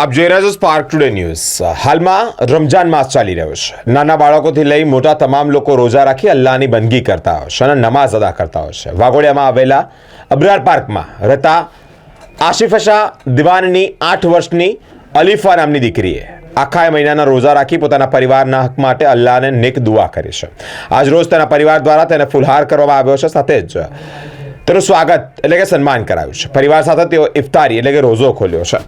આપ જોઈ રહ્યા છો સ્પાર્ક ટુડે ન્યૂઝ હાલમાં રમજાન માસ ચાલી રહ્યો છે. નાના બાળકોથી લઈ મોટા તમામ લોકો રોજા રાખી અલ્લાહની બંદગી કરતા હોય છે અને નમાઝ અદા કરતા હોય છે. વાઘોડિયામાં આવેલા અબરાર પાર્કમાં રહેતા આશિફ શાહ દિવાનની આઠ વર્ષની અલીફા નામની દીકરીએ આખા મહિનાના રોજા રાખી પોતાના પરિવારના હક માટે અલ્લાહને નેક દુઆ કરી છે. આજ રોજ તેના પરિવાર દ્વારા તેને ફુલહાર કરવામાં આવ્યો છે. સાથે જ તેનું સ્વાગત એટલે કે સન્માન કરાયું છે. પરિવાર સાથે તેઓ ઇફતારી એટલે કે રોઝો ખોલ્યો છે.